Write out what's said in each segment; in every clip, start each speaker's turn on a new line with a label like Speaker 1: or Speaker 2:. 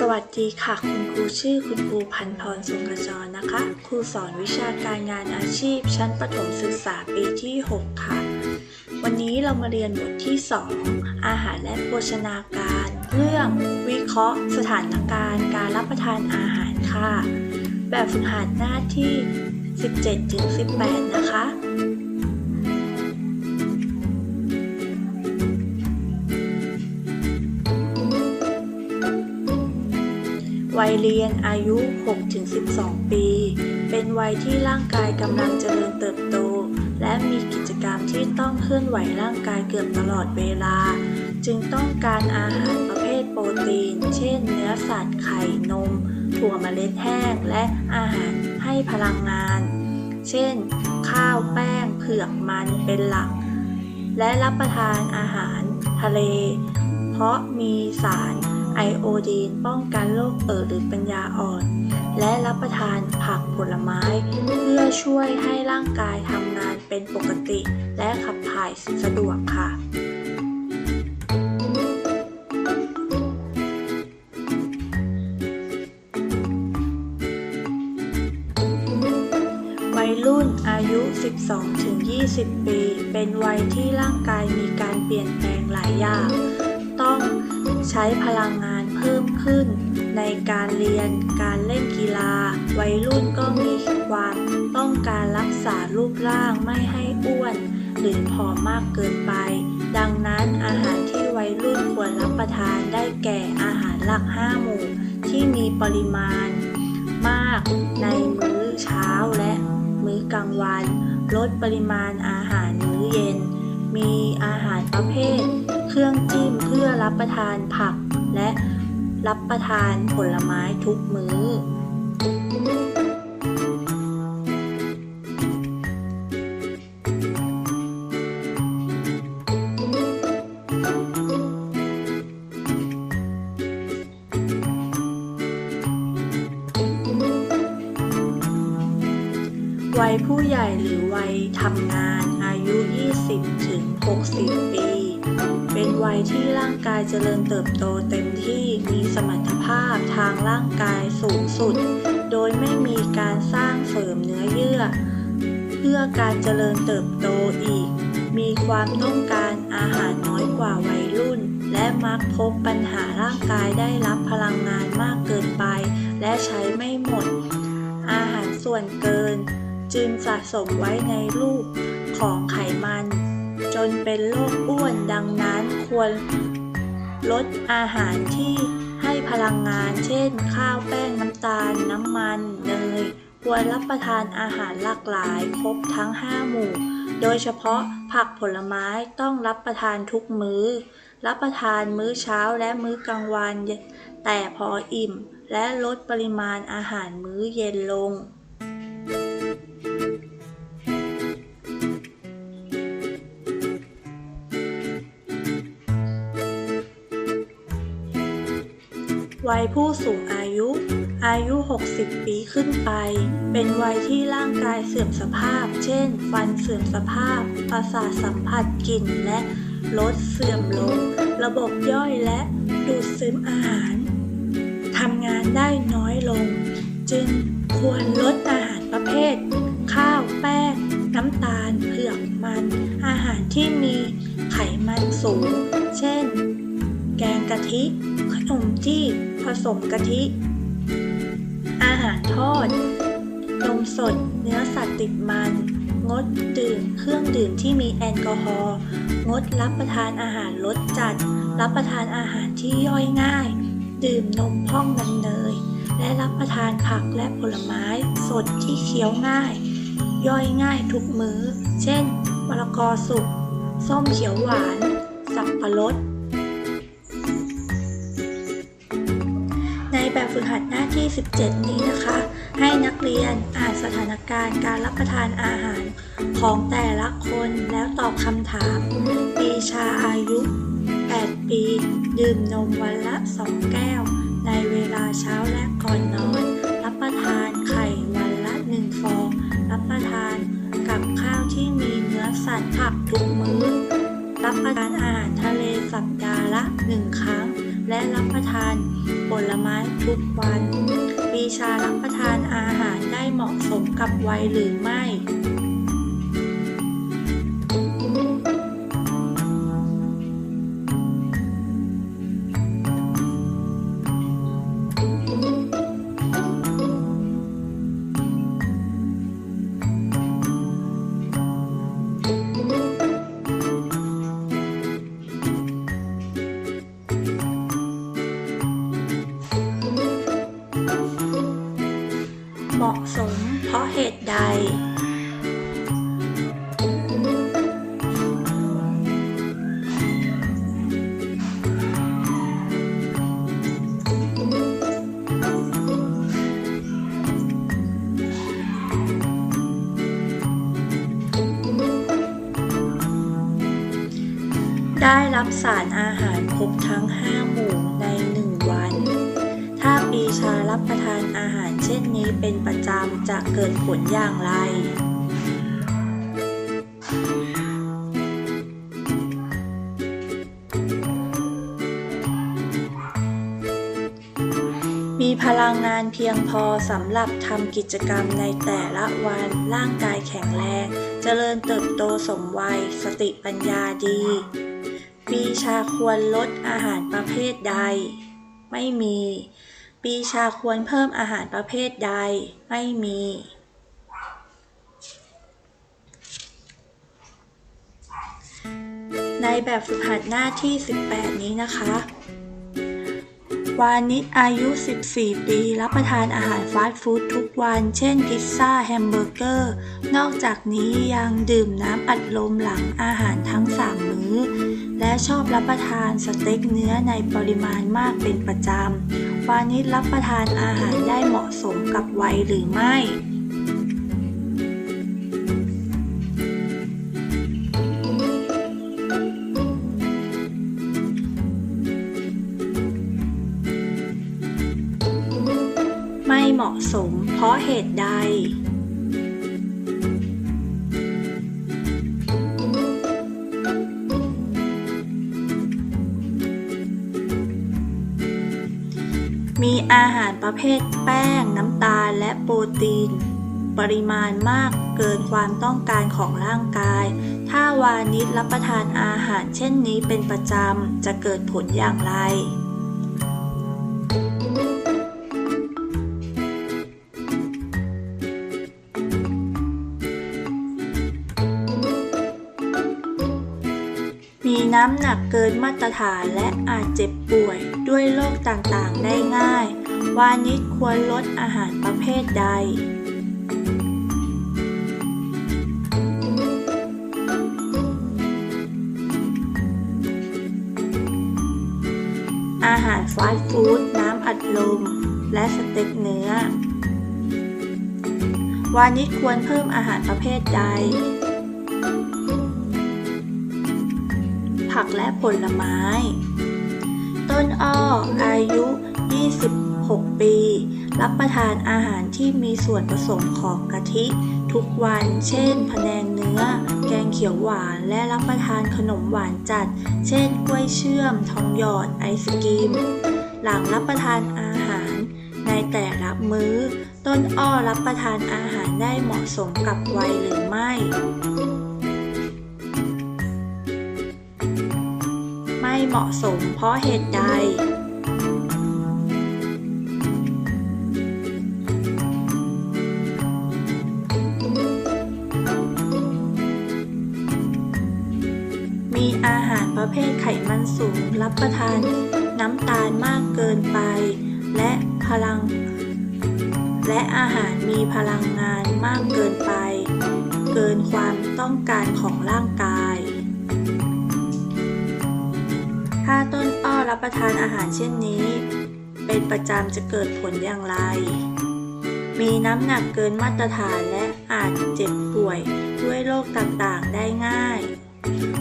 Speaker 1: สวัสดีค่ะ คุณครูชื่อคุณครูพันพรสุงกระจรนะคะ ครูสอนวิชาการงานอาชีพ ชั้นประถมศึกษาปีที่ 6 ค่ะ วันนี้เรามาเรียนบทที่ 2 อาหารและโภชนาการ เรื่องวิเคราะห์ สถานการณ์ การรับประทานอาหารค่ะ แบบฝึกหัดหน้าที่ 17-18 นะคะ เรียนอายุ 6-12 ปี เป็นวัยที่ร่างกายกำลังเจริญเติบโต และมีกิจกรรมที่ต้องเคลื่อนไหวร่างกายเกือบตลอดเวลา จึงต้องการอาหารประเภทโปรตีน เช่น เนื้อสัตว์ ไข่ นม ถั่วเมล็ดแห้ง และอาหารให้พลังงาน เช่น ข้าว แป้ง เผือก มัน เป็นหลัก และรับประทานอาหาร ทะเล เพราะมีสาร ไอโอดีนป้องกันโรคเอ่อหรือปัญญาอ่อน และรับประทานผักผลไม้ เพื่อช่วยให้ร่างกายทำงานเป็นปกติ และขับถ่ายสะดวกค่ะวัยรุ่นอายุ 12-20 ปี เป็นวัยที่ร่างกายมีการเปลี่ยนแปลงหลายอย่าง ช้พลังงานเพิ่มขึ้น ในการเรียน การเล่นกีฬา วัยรุ่นก็มีความต้องการรักษารูปร่างไม่ให้อ้วน หรือผอมมากเกินไป ดังนั้นอาหารที่วัยรุ่นควรรับประทานได้แก่อาหารหลัก 5 หมู่ ที่มีปริมาณ มากในมื้อเช้าและมื้อกลางวัน ลดปริมาณอาหารมื้อเย็น มีอาหารประเภท รื่องจิ้มเพื่อรับประทานผัก และรับประทานผลไม้ทุกมื้อ วัยผู้ใหญ่หรือวัยทำงานอายุ 20ถึง60 ปี เป็นวัยที่ร่างกายเจริญเติบโตเต็มที่มีสมรรถภาพทางร่างกายสูงสุด โดยไม่มีการสร้างเสริมเนื้อเยื่อ เพื่อการเจริญเติบโตอีก มีความต้องการอาหารน้อยกว่าวัยรุ่น และมักพบปัญหาร่างกายได้รับพลังงานมากเกินไป และใช้ไม่หมด อาหารส่วนเกิน จึงสะสมไว้ในรูปของไขมัน จนเป็นโรคอ้วนดังนั้นควรลดอาหารที่ให้พลังงาน เช่น ข้าวแป้งน้ำตาล น้ำมันเนยควรรับประทานอาหารหลากหลาย ครบทั้ง 5 หมู่ โดยเฉพาะผักผลไม้ต้องรับประทานทุกมื้อ รับประทานมื้อเช้าและมื้อกลางวัน แต่พออิ่ม และลดปริมาณอาหารมื้อเย็นลง วัยผู้สูงอายุ อายุ 60 ปีขึ้นไป เป็นวัยที่ร่างกายเสื่อมสภาพ เช่น ฟันเสื่อมสภาพ ประสาทสัมผัสกลิ่นและรสเสื่อมลง ระบบย่อยและดูดซึมอาหารทำงานได้น้อยลง จึงควรลดอาหารประเภท ข้าวแป้ง น้ำตาล เผือกมัน อาหารที่มีไขมันสูง เช่น แกงกะทิ ขนมจีบผสมกะทิ อาหารทอด นมสด เนื้อสัตว์ติดมัน งดดื่มเครื่องดื่มที่มีแอลกอฮอล์ งดรับประทานอาหารรสจัด รับประทานอาหารที่ย่อยง่าย ดื่มนมพ่องน้ำเนย และรับประทานผักและผลไม้ สดที่เคี้ยวง่าย ย่อยง่ายทุกมื้อ เช่นมะละกอสุก ส้มเขียวหวาน สับปะรด แบบฝึกหัดหน้าที่ 17 นี้นะคะ ให้นักเรียนอ่านสถานการณ์การรับประทานอาหารของแต่ละคนแล้วตอบคำถาม ปีชาอายุ 8 ปี ดื่มนมวันละ 2 แก้ว ในเวลาเช้าและก่อนนอน รับประทานไข่วันละ 1 ฟอง รับประทานกับข้าวที่มีเนื้อสัตว์ผักทุกมื้อ รับประทานอาหารทะเลสัปดาห์ละ 1 ครั้ง และรับประทานผลไม้ทุกวัน ปีชารับประทานอาหารได้เหมาะสมกับวัยหรือไม่ เหมาะสมเพราะเหตุใด ได้รับสารอาหารครบทั้ง 5 หมู่ รับประทานอาหารเช่นนี้เป็นประจำจะเกิดผลอย่างไร มีพลังงานเพียงพอสำหรับทำกิจกรรมในแต่ละวัน ร่างกายแข็งแรง เจริญเติบโตสมวัย สติปัญญาดีปีชาควรลดอาหารประเภทใด ไม่มี ปีชาควรเพิ่มอาหารประเภทใด ไม่มี ในแบบฝึกหัดหน้าที่ 18 นี้นะคะ วานิชอายุ 14 ปี รับประทานอาหารฟาสต์ฟู้ดทุกวัน เช่น พิซซ่า แฮมเบอร์เกอร์ นอกจากนี้ยังดื่มน้ำอัดลมหลังอาหารทั้ง 3 มื้อ และชอบรับประทานสเต็กเนื้อในปริมาณมากเป็นประจำ วานิชรับประทานอาหารได้เหมาะสมกับวัยหรือไม่ไม่เหมาะสมเพราะเหตุใด มีอาหารประเภทแป้ง น้ำตาล และโปรตีน ปริมาณมากเกินความต้องการของร่างกาย ถ้าวานิชรับประทานอาหารเช่นนี้เป็นประจำ จะเกิดผลอย่างไร น้ำหนักเกินมาตรฐานและอาจเจ็บป่วยด้วยโรคต่างๆ ได้ง่าย วานิชควรลดอาหารประเภทใดอาหารฟาสต์ฟู้ดน้ำอัดลม และสเต็กเนื้อ วานิชควรเพิ่มอาหารประเภทใด กและผลไม้ ต้นอ้ออายุ 26 ปี รับประทานอาหารที่มีส่วนผสมของกะทิ ทุกวัน เช่นพะแนงเนื้อ แกงเขียวหวาน และรับประทานขนมหวานจัด เช่นกล้วยเชื่อม ทองหยอด ไอศกรีม หลังรับประทานอาหารในแต่ละมื้อ ต้นอ้อรับประทานอาหารได้เหมาะสมกับวัยหรือไม่ เหมาะสมเพราะเหตุใดมีอาหารประเภทไขมันสูงรับประทานน้ำตาลมากเกินไป และพลัง และอาหารมีพลังงานมากเกินไป เกินความต้องการของร่างกาย ถ้าต้นอ้อรับประทานอาหารเช่นนี้ เป็นประจำจะเกิดผลอย่างไร มีน้ำหนักเกินมาตรฐานและอาจเจ็บป่วยด้วยโรคต่างๆได้ง่าย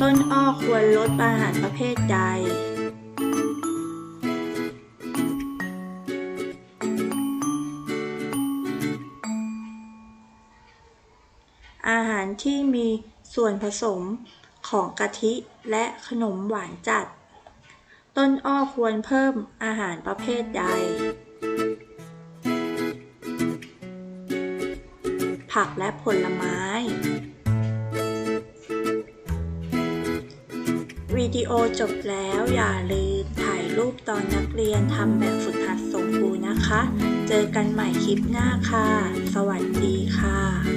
Speaker 1: ต้นอ้อควรลดอาหารประเภทใดอาหารที่มีส่วนผสมของกะทิและขนมหวานจัด ต้นอ้อควรเพิ่มอาหารประเภทใด ผักและผลไม้ วิดีโอจบแล้วอย่าลืมถ่ายรูปตอนนักเรียนทำแบบฝึกหัดส่งครูนะคะ เจอกันใหม่คลิปหน้าค่ะ สวัสดีค่ะ